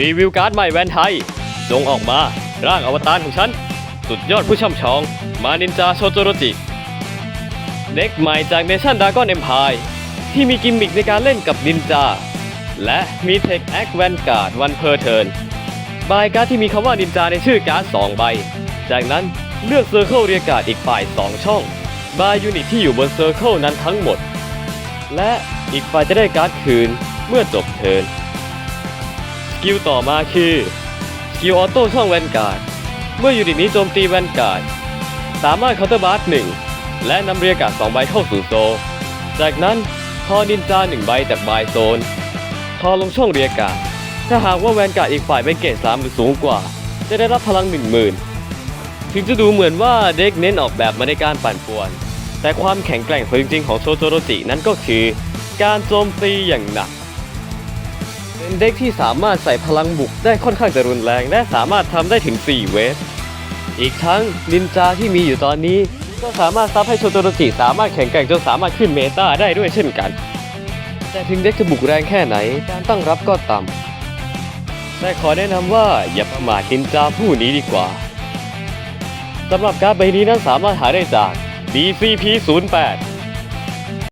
รีวิวการ์ดใหม่แวนไทยจงออกมาร่างอวตารของฉัน สุดยอดผู้ช่ำชอง มานินจาโชโจโรจิ เด็กใหม่จากเนชั่นดากอนเอ็มพายที่มีกิมมิคในการเล่นกับนินจา และมีเทคแอคแวนการ์ดวันเพอร์เทิร์นบายการ์ดที่มีคำว่านินจาในชื่อการ์ด2ใบ จากนั้นเลือกเซอร์เคิลเรียกการ์ดอีกฝ่าย 2 ช่อง บายยูนิตที่อยู่บนเซอร์เคิลนั้นทั้งหมด และอีกฝ่ายจะได้การ์ดคืนเมื่อจบเทิร์น กิลต่อมาคือสกิลออโต้ช่องแวนการ์ด เมื่อยูนิตนี้โจมตีแวนการ์ด สามารถเคาน์เตอร์บาร์หนึ่งและนำเรียการสองใบเข้าสู่โซ จากนั้นพอนินจาหนึ่งใบจากบายโซนพอลงช่องเรียการถ้าหากว่าแวนการ์ดอีกฝ่ายเป็นเกรดสามหรือสูงกว่า จะได้รับพลังหนึ่งหมื่นถึงจะดูเหมือนว่าเด็กเน้นออกแบบมาในการปั่นป่วน แต่ความแข็งแกร่งของจริงๆของโชโจโรจินั้นก็คือ การโจมตีอย่างหนัก เป็นเด็กที่สามารถใส่พลังบุกได้ค่อนข้างจะรุนแรงและสามารถทำได้ถึง 4 เวฟ อีกทั้งนินจาที่มีอยู่ตอนนี้ ก็สามารถซับให้โชโตโรจิสามารถแข่งแกร่งจนสามารถขึ้นเมตาได้ด้วยเช่นกัน แต่ถึงเด็กจะบุกแรงแค่ไหน การตั้งรับก็ต่ำแต่ขอแนะนำว่าอย่าประมาทนินจาผู้นี้ดีกว่าสำหรับการ์ดใบนี้นั้นสามารถหาได้จาก DCP 08